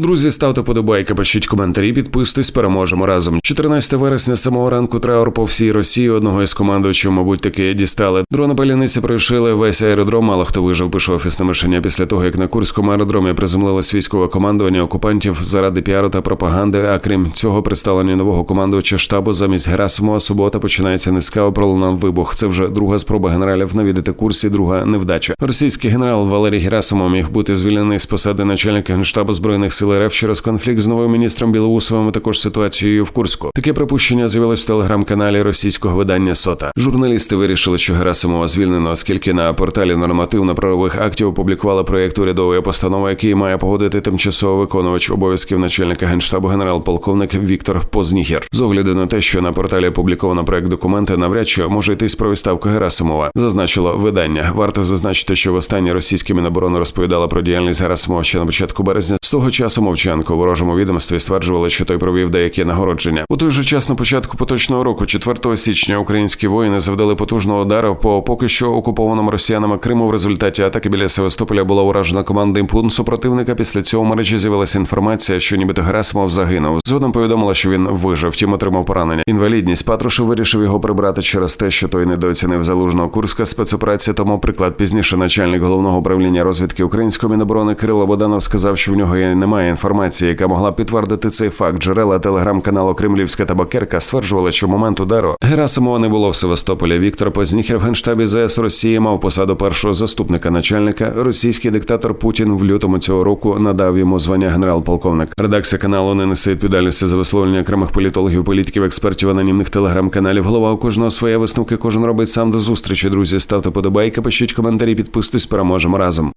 Друзі, ставте подобайки, пишіть коментарі, підписуйтесь, переможемо разом. 14 вересня самого ранку траур по всій Росії. Одного із командувачів, мабуть, таки дістали. Дрони паляниці пройшли весь аеродром. Мало хто вижив, пише офісне мишення після того, як на Курському аеродромі приземлилось військове командування окупантів заради піару та пропаганди. А крім цього, представлення нового командувача штабу замість Герасимова субота починається низька пролунав вибух. Це вже друга спроба генералів навідати курсі, друга невдача. Російський генерал Валерій Герасимов міг бути звільнений з посади начальника генштабу збройних сил РФ через конфлікт з новим міністром Білоусовим, а також ситуацією в Курську. Таке припущення з'явилось в телеграм-каналі російського видання Сота. Журналісти вирішили, що Герасимова звільнено, оскільки на порталі нормативно-правових актів опублікували проєкт урядової постанови, який має погодити тимчасово виконувач обов'язків начальника генштабу генерал-полковник Віктор Познігір. З огляду на те, що на порталі опубліковано проєкт документа, навряд чи може йтись про відставку Герасимова. Зазначило видання. Варто зазначити, що востаннє російські міноборони розповідали про діяльність Герасимова ще на початку березня. З того часу Мовчанко у ворожому відомстві стверджували, що той провів деякі нагородження. У той же час на початку поточного року, 4 січня, українські воїни завдали потужного удару по поки що окупованому росіянами Криму. В результаті атаки біля Севастополя була уражена команда імпун супротивника. Після цього в мережі з'явилася інформація, що нібито Герасимов загинув. Згодом повідомила, що він вижив, втім отримав поранення. Інвалідність Патрушев вирішив його прибрати через те, що той недооцінив залужного Курська спецоперація. Тому приклад пізніше начальник головного управління розвідки української міноборони Кирило Боданов сказав, що в нього є немає інформації, яка могла підтвердити цей факт. Джерела телеграм-каналу Кремлівська табакерка стверджували, що в момент удару Герасимова не було в Севастополі. Віктор Познігер в генштабі ЗС Росії мав посаду першого заступника начальника. Російський диктатор Путін в лютому цього року надав йому звання генерал-полковник. Редакція каналу не несе відповідальності за висловлення окремих політологів, політиків, експертів, анонімних телеграм-каналів. Голова у кожного своє висновки. Кожен робить сам до зустрічі. Друзі, ставте подобайки, пишіть коментарі, підписуйтесь, переможемо разом.